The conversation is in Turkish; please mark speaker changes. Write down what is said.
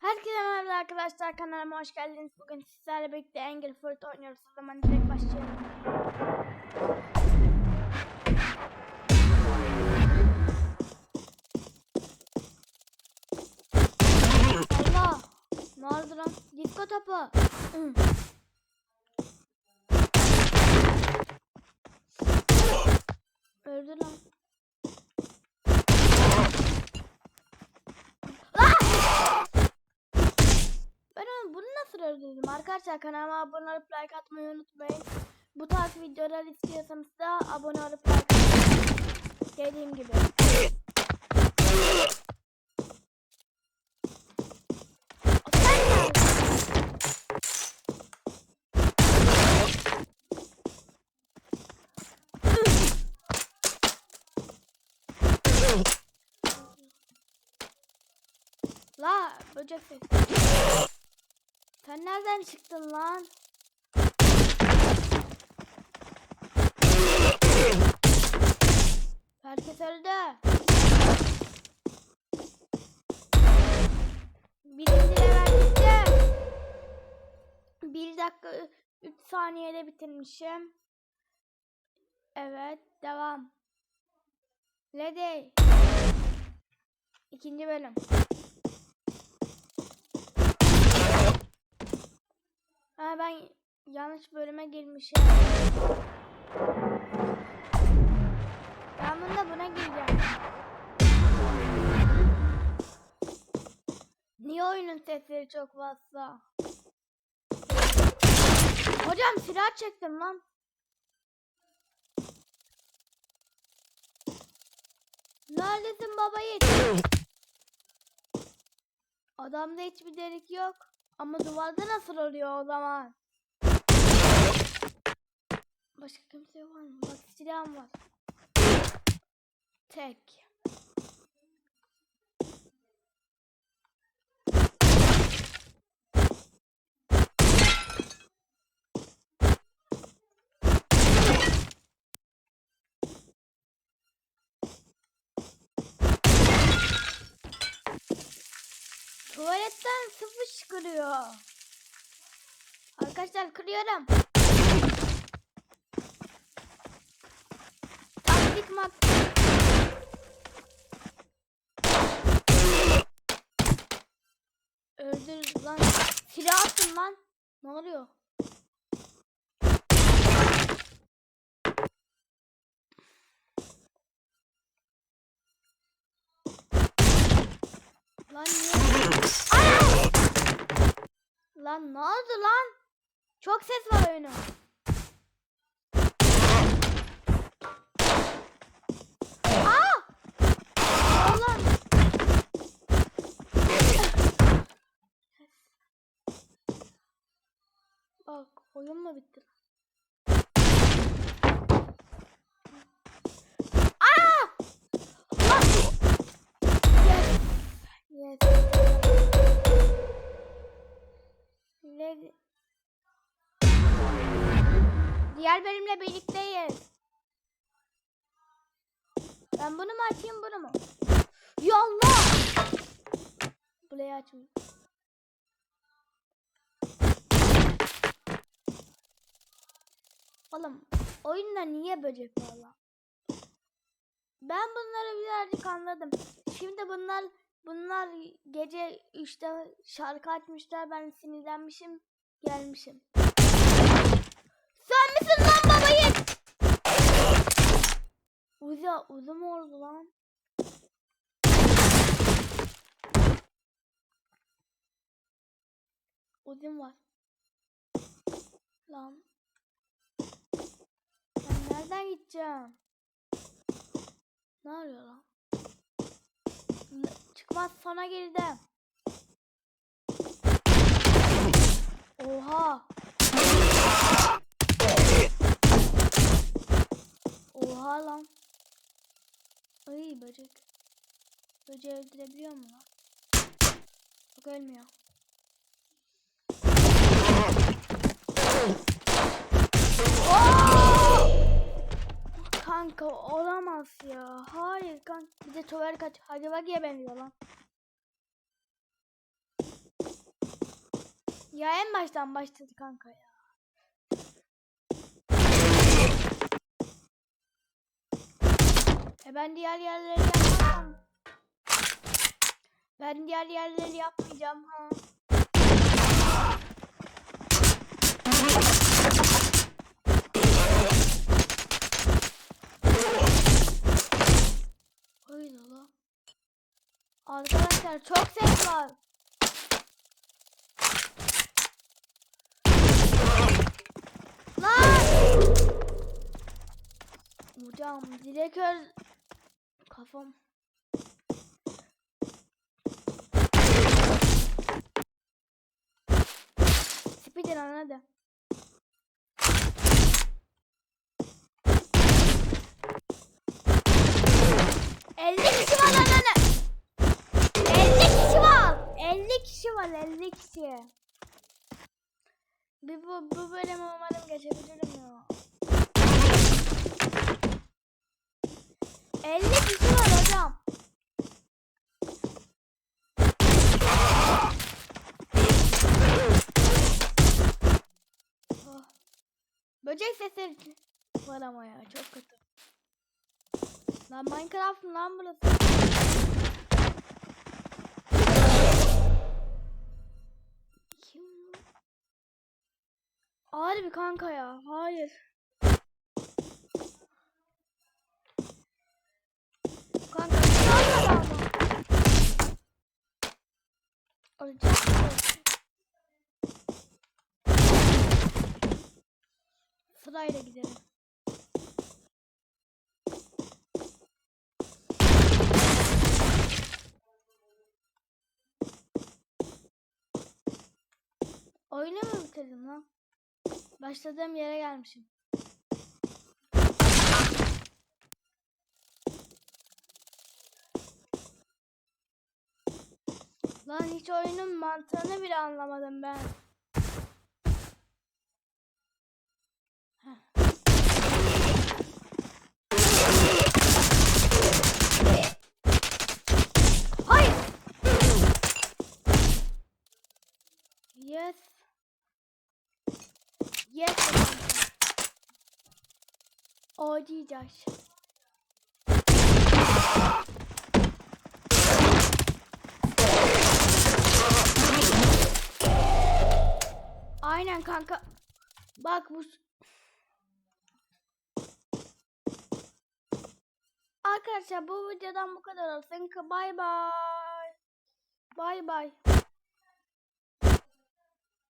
Speaker 1: Herkese merhaba arkadaşlar kanalıma hoş geldiniz. Bugün sizlerle birlikte Angel Fruit oynuyoruz. O zaman direkt başlayalım. Allah! Ne oldu lan? Disko topu. Öldü lan. Ben nasıl öldürdüm? Arkadaşlar kanalıma abone olup like atmayı unutmayın. Bu tarz videolar istiyorsanız da abone olup like atmayı. Dediğim gibi. La böcek sesi. Sen nereden çıktın lan? Herkes öldü. Birinci level bitti. Bir dakika üç saniyede bitirmişim. Evet devam. Lady. İkinci bölüm. Ben yanlış bölüme girmişim. Ben bunda buna gireceğim. Niye oyunun sesleri çok fazla? Hocam silah çektim lan. Neredesin baba yiğit? Adamda hiçbir delik yok. Ama duvarda nasıl oluyor o zaman? Başka kimse var mı? Bak silahım var. Tek. Tuvaletten su fışkırıyor. Arkadaşlar kırıyorum. Taktik mak. Öldür lan. Silah atın lan. Ne oluyor? Lan niye? Lan ne oldu lan? Çok ses var oyunun. Allah! Bak oyun mu bitti? Aa! Lan! Yes. Yes. Diğer bölümle birlikteyiz. Ben bunu mu açayım bunu mu? Ya Allah! Burayı açmayayım. Oğlum oyunda niye böcek var lan? Ben bunları birazcık anladım. Şimdi bunlar bunlar gece 3'te şarkı açmışlar. Ben sinirlenmişim. Gelmişim. Sen misin lan babayı? Uzi, uzi mu oldu lan? Uzun var. Lan. Ben nereden gideceğim? Ne arıyor lan? Çıkmaz sana girdim. Oha. Oha lan. Ay böcek. Böceği öldürebiliyor mu lan? Yok ölmüyor. Kanka olamaz ya. Hayır kanka. Bir de tuvalet kaç. Hadi bak ya benziyor lan. Ya en baştan başladı kanka ya. E ben diğer yerleri yapmam. Ben diğer yerleri yapmayacağım ha. Öyle lan. Arkadaşlar çok ses var. Lan! Hocam direkt öl... Kafam. Speedrun hadi. Elli kişi var lan lan. 50 kişi var. 50 kişi var 50 kişi. Bir bu, bu bölümü umarım geçebilirim ya. 50 kişi var hocam. Oh. Böcek sesleri var ama ya çok kötü. Lan Minecraft mı lan burası? Kim? Harbi kanka ya. Hayır. Sırayla gidelim. Oyunu mu bitirdim lan? Başladığım yere gelmişim. Lan hiç oyunun mantığını bile anlamadım ben. Hayır. Yes. Yes. Oynayacağız. Aynen kanka. Bak bu Arkadaşlar bu videodan bu kadar olsun. Bay bay. Bay bay.